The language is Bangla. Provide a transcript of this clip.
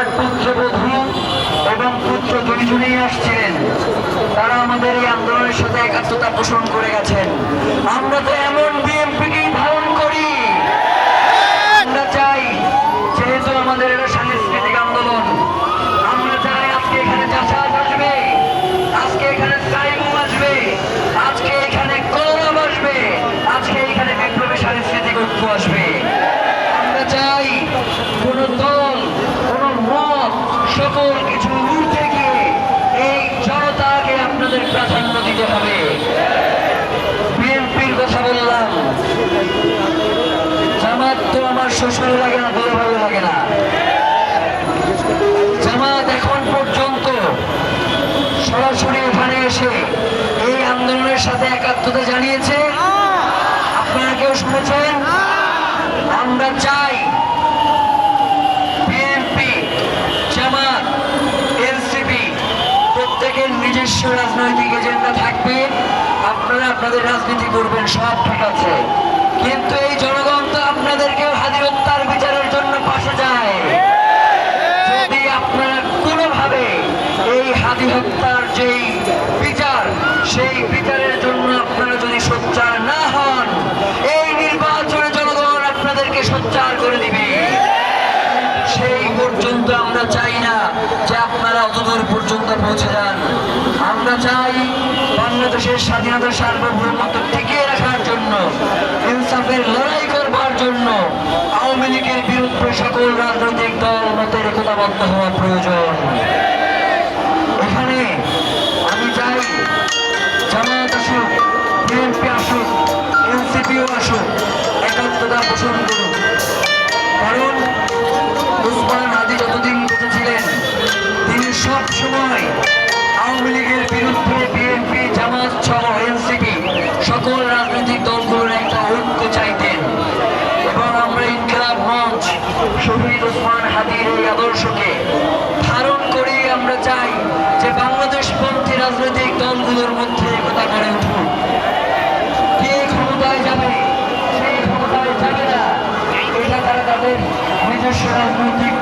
তার পুত্রবধূ এবং পুত্র দুইজনেই আসছিলেন। তারা আমাদের এই আন্দোলনের সাথে একাত্মতা পোষণ করে গেছেন। আমরা তো এমন বিএনপিকেই ধারণ করি। আমরা চাই, যেহেতু আমাদের এটা সাংস্কৃতিক আন্দোলন, আমরা চাই আজকে এখানে চাষাদ আসবে, আজকে এখানে সাইমুম আসবে, আজকে এখানে কলম আসবে, আজকে এখানে বিপ্লবী সাংস্কৃতিক ঐক্য আসবে। আমার শ্বশুর লাগে না দুলো ভালো লাগে না। জামাত এখন পর্যন্ত সরাসরি ওখানে এসে এই আন্দোলনের সাথে একাত্মতা জানিয়েছে। আপনারা কেউ শুনেছেন? আমরা চাই বিএনপি, জামাত, এনসিপি প্রত্যেকের নিজস্ব রাজনৈতিক এজেন্ডা থাকবে। আপনারা আপনাদের রাজনীতি করবেন, সব ঠিক আছে। কিন্তু এই জনগণ হাদি হত্যার যেই বিচার, সেই বিচারের জন্য আপনারা যদি সোচ্চার না হন, এই নির্বাচনে জনগণ আপনাদেরকে সোচ্চার করে দিবে। সেই পর্যন্ত আমরা চাই না যে আপনারা অতদূর পর্যন্ত পৌঁছে যান। আমরা চাই বাংলাদেশের স্বাধীনতা সার্বভৌমত্ব টিকিয়ে রাখার জন্য, ইনসাফের লড়াই করবার জন্য আওয়ামী লীগের বিরুদ্ধে সকল রাজনৈতিক দল মতের একতাবদ্ধ হওয়া প্রয়োজন। পোষণ করুক কারণ উসমান হাদি যতদিন বেঁচে ছিলেন তিনি সব সময় আওয়ামী লীগের বিরুদ্ধে বিএনপি জামাত সহ এনসিপি সকল রাজনৈতিক দলগুলোর একটা ঐক্য চাইতেন। এবং আমরা ইনকলাব মঞ্চ শহীদ ওসমান হাদির এই আদর্শকে ধারণ করে আমরা চাই যে বাংলাদেশপন্থী রাজনৈতিক দলগুলোর মধ্যে নিজস্ব রাজনৈতিক